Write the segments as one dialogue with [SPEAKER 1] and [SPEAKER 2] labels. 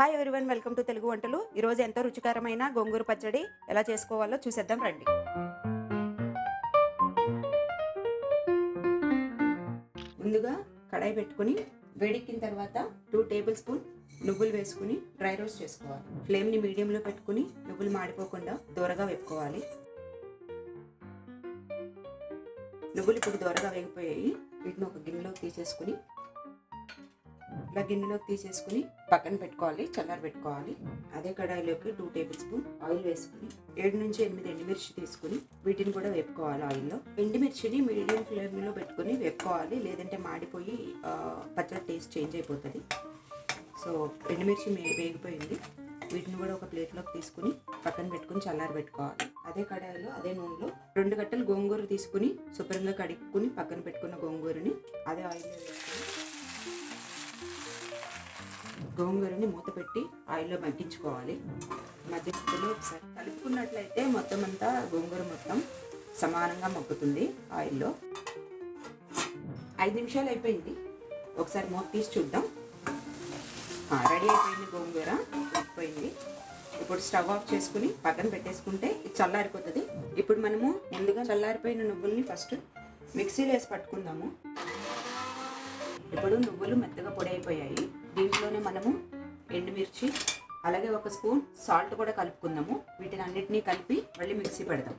[SPEAKER 1] Hi everyone welcome to Telugu వంటలు ఈరోజు ఎంతో రుచికరమైన గోంగూర పచ్చడి ఎలా చేసుకోవాలో చూసేద్దాం రండి. ముందుగా కడాయి పెట్టుకుని వేడెక్కిన తర్వాత టూ టేబుల్ స్పూన్ నువ్వులు వేసుకుని డ్రై రోస్ట్ చేసుకోవాలి. ఫ్లేమ్ని మీడియంలో పెట్టుకుని నువ్వులు మాడిపోకుండా దూరగా వేపుకోవాలి. నువ్వులు ఇప్పుడు దూరగా వేగిపోయాయి. వీటిని ఒక గిన్నెలోకి తీసేసుకుని ఇలా గిన్నెలోకి తీసేసుకుని పక్కన పెట్టుకోవాలి చల్లారి పెట్టుకోవాలి. అదే కడాయిలోకి టూ టేబుల్ స్పూన్ ఆయిల్ వేసుకుని ఏడు నుంచి ఎనిమిది ఎండుమిర్చి తీసుకుని వీటిని కూడా వేపుకోవాలి ఆయిల్లో ఎండుమిర్చిని మీడియం ఫ్లేమ్లో పెట్టుకుని వేపుకోవాలి లేదంటే మాడిపోయి పచ్చడి టేస్ట్ చేంజ్ అయిపోతుంది. సో ఎండుమిర్చి వేగిపోయింది. వీటిని కూడా ఒక ప్లేట్లోకి తీసుకుని పక్కన పెట్టుకుని చల్లారి పెట్టుకోవాలి. అదే కడాయిలో అదే నూనెలో రెండు గట్టలు గోంగూర తీసుకుని శుభ్రంగా కడుక్కుని పక్కన పెట్టుకున్న గోంగూరని అదే ఆయిల్లో వేసుకుని గోంగూరని మూత పెట్టి ఆయిల్లో మగ్గించుకోవాలి. మధ్యలో ఒకసారి కలుపుకున్నట్లయితే మొత్తం అంతా గోంగూర మొత్తం సమానంగా మగ్గుతుంది ఆయిల్లో. ఐదు నిమిషాలు అయిపోయింది. ఒకసారి మూత తీసి చూద్దాం. రెడీ అయిపోయింది గోంగూర అయిపోయింది ఇప్పుడు స్టవ్ ఆఫ్ చేసుకుని పక్కన పెట్టేసుకుంటే ఇది చల్లారిపోతుంది. ఇప్పుడు మనము ముందుగా చల్లారిపోయిన నువ్వుల్ని ఫస్ట్ మిక్సీలో వేసి పట్టుకుందాము. ఇప్పుడు నువ్వులు మెత్తగా పొడి అయిపోయాయి. మనము ఎండుమిర్చి అలాగే ఒక స్పూన్ సాల్ట్ కూడా కలుపుకుందాము. వీటిని అన్నిటినీ కలిపి మళ్ళీ మిక్సీ పెడదాం.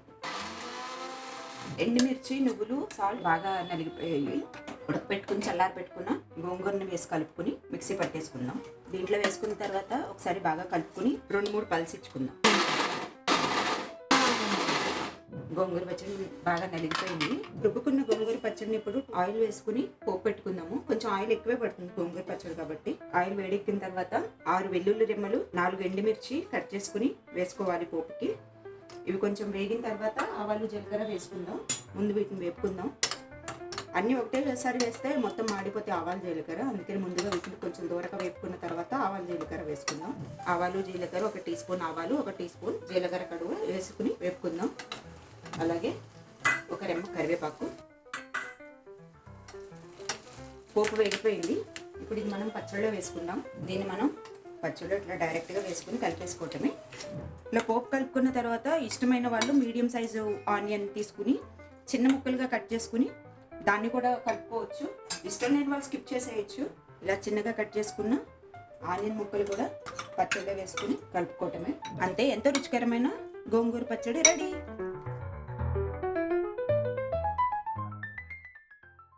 [SPEAKER 1] ఎండుమిర్చి నువ్వులు సాల్ట్ బాగా నలిగిపోయాయి. ఉడకపెట్టుకుని చల్లారి పెట్టుకున్న గోంగూరని వేసి కలుపుకుని మిక్సీ పట్టేసుకుందాం. దీంట్లో వేసుకున్న తర్వాత ఒకసారి బాగా కలుపుకుని రెండు మూడు పలిసిచ్చుకుందాం గోంగూర పచ్చడి బాగా నలిగిపోయింది. రుబ్బుకున్న గోంగూర పచ్చడిని ఇప్పుడు ఆయిల్ వేసుకుని పోపు పెట్టుకుందాము. కొంచెం ఆయిల్ ఎక్కువే పడుతుంది గోంగూర పచ్చడి కాబట్టి. ఆయిల్ వేడెక్కిన తర్వాత ఆరు వెల్లుల్లి రెమ్మలు నాలుగు ఎండుమిర్చి కట్ చేసుకుని వేసుకోవాలి పోపుకి. ఇవి కొంచెం వేగిన తర్వాత ఆవాలు జీలకర్ర వేసుకుందాం. ముందు వీటిని వేపుకుందాం. అన్నీ ఒకటేసారి వేస్తే మొత్తం మాడిపోతే ఆవాలు జీలకర్ర. అందుకని ముందుగా వీటిని కొంచెం దూరగా వేపుకున్న తర్వాత ఆవాలు జీలకర్ర వేసుకుందాం. ఆవాలు జీలకర్ర ఒక టీ స్పూన్ ఆవాలు ఒక టీ స్పూన్ జీలకర్ర కడుగు వేసుకుని వేపుకుందాం. అలాగే ఒక రెమ్మ కరివేపాకు. పోపు వేగిపోయింది. ఇప్పుడు ఇది మనం పచ్చడిలో వేసుకుందాం. దీన్ని మనం పచ్చడిలో ఇట్లా డైరెక్ట్గా వేసుకుని కలిపేసుకోవటమే. ఇలా పోపు కలుపుకున్న తర్వాత ఇష్టమైన వాళ్ళు మీడియం సైజు ఆనియన్ తీసుకుని చిన్న ముక్కలుగా కట్ చేసుకుని దాన్ని కూడా కలుపుకోవచ్చు. ఇష్టం లేని వాళ్ళు స్కిప్ చేసేయచ్చు. ఇలా చిన్నగా కట్ చేసుకున్న ఆనియన్ ముక్కలు కూడా పచ్చడిలో వేసుకుని కలుపుకోవటమే. అంతే ఎంతో రుచికరమైన గోంగూర పచ్చడి రెడీ.